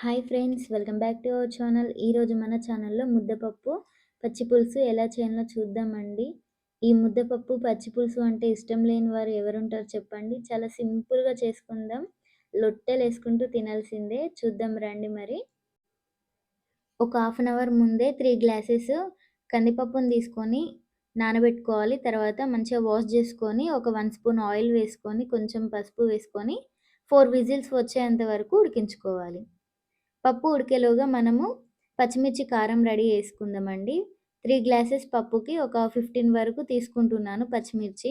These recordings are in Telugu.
Hi friends welcome back to our channel ఈరోజు మన ఛానల్లో ముద్దపప్పు పచ్చి పులుసు ఎలా చేయాలో చూద్దామండి. ఈ ముద్దపప్పు పచ్చి పులుసు అంటే ఇష్టం లేని వారు ఎవరుంటారు చెప్పండి. చాలా సింపుల్గా చేసుకుందాం. లొట్టెలు వేసుకుంటూ తినాల్సిందే. చూద్దాం రండి మరి. ఒక హాఫ్ అన్ అవర్ ముందే త్రీ గ్లాసెస్ కందిపప్పును తీసుకొని నానబెట్టుకోవాలి. తర్వాత మంచిగా వాష్ చేసుకొని ఒక వన్ స్పూన్ ఆయిల్ వేసుకొని కొంచెం పసుపు వేసుకొని ఫోర్ విజిల్స్ వచ్చేంత వరకు ఉడికించుకోవాలి. పప్పు ఉడికేలోగా మనము పచ్చిమిర్చి కారం రెడీ చేసుకుందామండి. త్రీ గ్లాసెస్ పప్పుకి ఒక ఫిఫ్టీన్ వరకు తీసుకుంటున్నాను పచ్చిమిర్చి.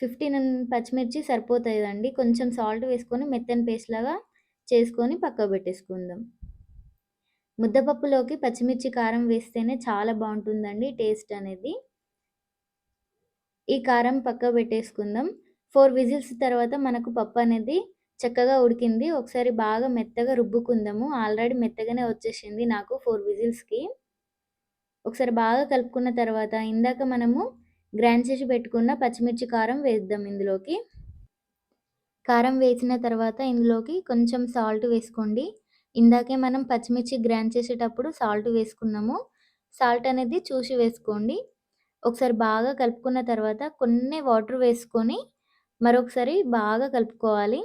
ఫిఫ్టీన్ పచ్చిమిర్చి సరిపోతుందండి కొంచెం సాల్ట్ వేసుకొని మెత్తని పేస్ట్ లాగా చేసుకొని పక్క పెట్టేసుకుందాం. ముద్దపప్పులోకి పచ్చిమిర్చి కారం వేస్తేనే చాలా బాగుంటుందండి టేస్ట్ అనేది. ఈ కారం పక్క పెట్టేసుకుందాం. ఫోర్ విజిల్స్ తర్వాత మనకు పప్పు అనేది చక్కగా ఉడికింది. ఒకసారి బాగా మెత్తగా రుబ్బుకుందాము. ఆల్రెడీ మెత్తగానే వచ్చేసింది నాకు ఫోర్ విజిల్స్కి. ఒకసారి బాగా కలుపుకున్న తర్వాత ఇందాక మనము గ్రైండ్ చేసి పెట్టుకున్న పచ్చిమిర్చి కారం వేద్దాం ఇందులోకి. కారం వేసిన తర్వాత ఇందులోకి కొంచెం సాల్ట్ వేసుకోండి. ఇందాకే మనం పచ్చిమిర్చి గ్రైండ్ చేసేటప్పుడు సాల్ట్ వేసుకున్నాము. సాల్ట్ అనేది చూసి వేసుకోండి. ఒకసారి బాగా కలుపుకున్న తర్వాత కొన్ని వాటర్ వేసుకొని మరొకసారి బాగా కలుపుకోవాలి.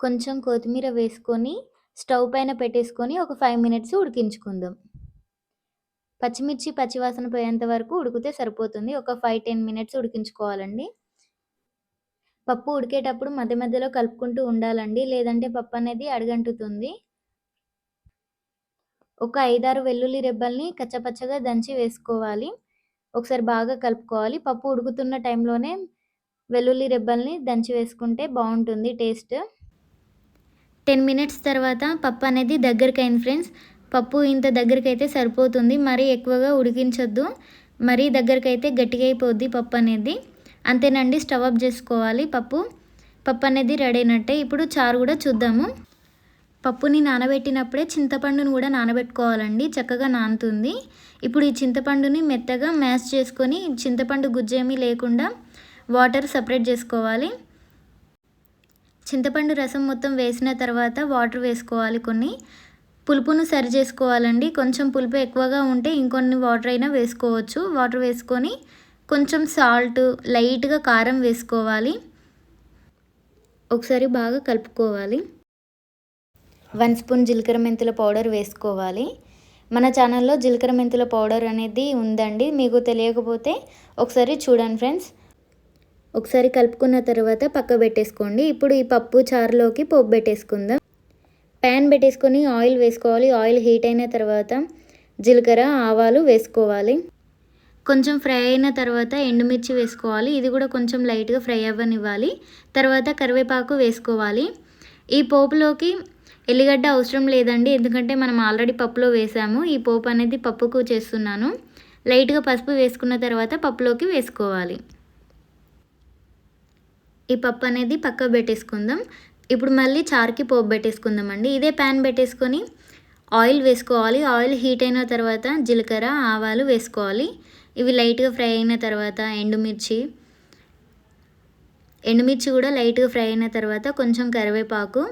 కొంచెం కొత్తిమీర వేసుకొని స్టవ్ పైన పెట్టేసుకొని ఒక ఫైవ్ మినిట్స్ ఉడికించుకుందాం. పచ్చిమిర్చి పచ్చివాసన పోయేంత వరకు ఉడికితే సరిపోతుంది. ఒక ఫైవ్ టెన్ మినిట్స్ ఉడికించుకోవాలండి. పప్పు ఉడికేటప్పుడు మధ్య మధ్యలో కలుపుకుంటూ ఉండాలండి. లేదంటే పప్పు అనేది అడగంటుతుంది. ఒక ఐదారు వెల్లుల్లి రెబ్బల్ని కచ్చపచ్చగా దంచి వేసుకోవాలి. ఒకసారి బాగా కలుపుకోవాలి. పప్పు ఉడుకుతున్న టైంలోనే వెల్లుల్లి రెబ్బల్ని దంచి వేసుకుంటే బాగుంటుంది టేస్ట్. టెన్ మినిట్స్ తర్వాత పప్పు అనేది దగ్గరికి అయింది ఫ్రెండ్స్. పప్పు ఇంత దగ్గరికి అయితే సరిపోతుంది. మరీ ఎక్కువగా ఉడికించొద్దు. మరీ దగ్గరికి అయితే గట్టిగా అయిపోద్ది పప్పు అనేది. అంతేనండి స్టవ్ ఆఫ్ చేసుకోవాలి పప్పు. పప్పు అనేది రెడీ అయినట్టే. ఇప్పుడు చారు కూడా చూద్దాము. పప్పుని నానబెట్టినప్పుడే చింతపండును కూడా నానబెట్టుకోవాలండి. చక్కగా నానుతుంది. ఇప్పుడు ఈ చింతపండుని మెత్తగా మ్యాష్ చేసుకొని చింతపండు గుజ్జేమీ లేకుండా వాటర్ సపరేట్ చేసుకోవాలి. చింతపండు రసం మొత్తం వేసిన తర్వాత వాటర్ వేసుకోవాలి కొన్ని. పులుపును సరి చేసుకోవాలండి. కొంచెం పులుపు ఎక్కువగా ఉంటే ఇంకొన్ని వాటర్ అయినా వేసుకోవచ్చు. వాటర్ వేసుకొని కొంచెం సాల్ట్ లైట్గా కారం వేసుకోవాలి. ఒకసారి బాగా కలుపుకోవాలి. వన్ స్పూన్ జీలకర్ర మెంతుల పౌడర్ వేసుకోవాలి. మన ఛానల్లో జీలకర్ర మెంతుల పౌడర్ అనేది ఉందండి. మీకు తెలియకపోతే ఒకసారి చూడండి ఫ్రెండ్స్. ఒకసారి కలుపుకున్న తర్వాత పక్క పెట్టేసుకోండి. ఇప్పుడు ఈ పప్పు చారులోకి పోపు పెట్టేసుకుందాం. ప్యాన్ పెట్టేసుకొని ఆయిల్ వేసుకోవాలి. ఆయిల్ హీట్ అయిన తర్వాత జీలకర్ర ఆవాలు వేసుకోవాలి. కొంచెం ఫ్రై అయిన తర్వాత ఎండుమిర్చి వేసుకోవాలి. ఇది కూడా కొంచెం లైట్గా ఫ్రై అవ్వనివ్వాలి. తర్వాత కరివేపాకు వేసుకోవాలి. ఈ పోపులోకి ఎల్లిగడ్డ అవసరం లేదండి. ఎందుకంటే మనం ఆల్రెడీ పప్పులో వేసాము. ఈ పోపు అనేది పప్పుకు చేస్తున్నాను. లైట్గా పసుపు వేసుకున్న తర్వాత పప్పులోకి వేసుకోవాలి. ఈ పప్పు అనేది పక్క పెట్టేసుకుందాం. ఇప్పుడు మళ్ళీ చారుకి పోపు పెట్టేసుకుందాం అండి. ఇదే ప్యాన్ పెట్టేసుకొని ఆయిల్ వేసుకోవాలి. ఆయిల్ హీట్ అయిన తర్వాత జీలకర్ర ఆవాలు వేసుకోవాలి. ఇవి లైట్గా ఫ్రై అయిన తర్వాత ఎండుమిర్చి. ఎండుమిర్చి కూడా లైట్గా ఫ్రై అయిన తర్వాత కొంచెం కరివేపాకు.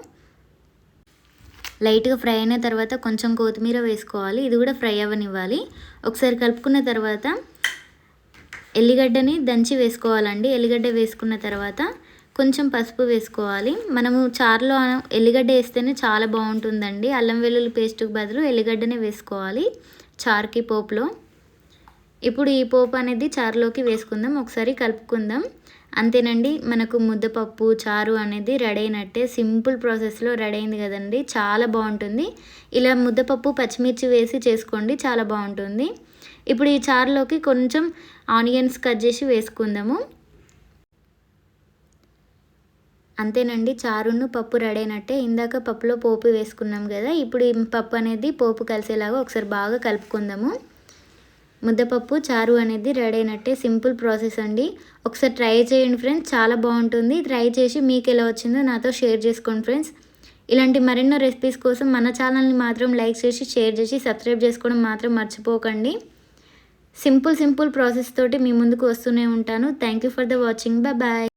లైట్గా ఫ్రై అయిన తర్వాత కొంచెం కొత్తిమీర వేసుకోవాలి. ఇది కూడా ఫ్రై అవ్వనివ్వాలి. ఒకసారి కలుపుకున్న తర్వాత ఎల్లిగడ్డని దంచి వేసుకోవాలండి. ఎల్లిగడ్డ వేసుకున్న తర్వాత కొంచెం పసుపు వేసుకోవాలి. మనము చారులో ఎల్లిగడ్డ వేస్తేనే చాలా బాగుంటుందండి. అల్లం వెల్లుల్లి పేస్ట్కి బదులు ఎల్లిగడ్డనే వేసుకోవాలి చారుకి పోపులో. ఇప్పుడు ఈ పోపు అనేది చారులోకి వేసుకుందాం. ఒకసారి కలుపుకుందాం. అంతేనండి మనకు ముద్దపప్పు చారు అనేది రెడీ అయినట్టే. సింపుల్ ప్రాసెస్లో రెడీ అయింది కదండి. చాలా బాగుంటుంది. ఇలా ముద్దపప్పు పచ్చిమిర్చి వేసి చేసుకోండి. చాలా బాగుంటుంది. ఇప్పుడు ఈ చారులోకి కొంచెం ఆనియన్స్ కట్ చేసి వేసుకుందాము. అంతేనండి చారును పప్పు రెడీ అయినట్టే ఇందాక పప్పులో పోపు వేసుకున్నాం కదా ఇప్పుడు ఈ పప్పు అనేది పోపు కలిసేలాగా ఒకసారి బాగా కలుపుకుందాము. ముద్దపప్పు చారు అనేది రెడీ అయినట్టే సింపుల్ ప్రాసెస్ అండి. ఒకసారి ట్రై చేయండి ఫ్రెండ్స్ చాలా బాగుంటుంది. ట్రై చేసి మీకు ఎలా వచ్చిందో నాతో షేర్ చేసుకోండి ఫ్రెండ్స్. ఇలాంటి మరెన్నో రెసిపీస్ కోసం మన ఛానల్ని మాత్రం లైక్ చేసి షేర్ చేసి సబ్స్క్రైబ్ చేసుకోవడం మాత్రం మర్చిపోకండి. సింపుల్ సింపుల్ ప్రాసెస్ తోటి మీ ముందుకు వస్తూనే ఉంటాను. Thank you for the watching. Bye.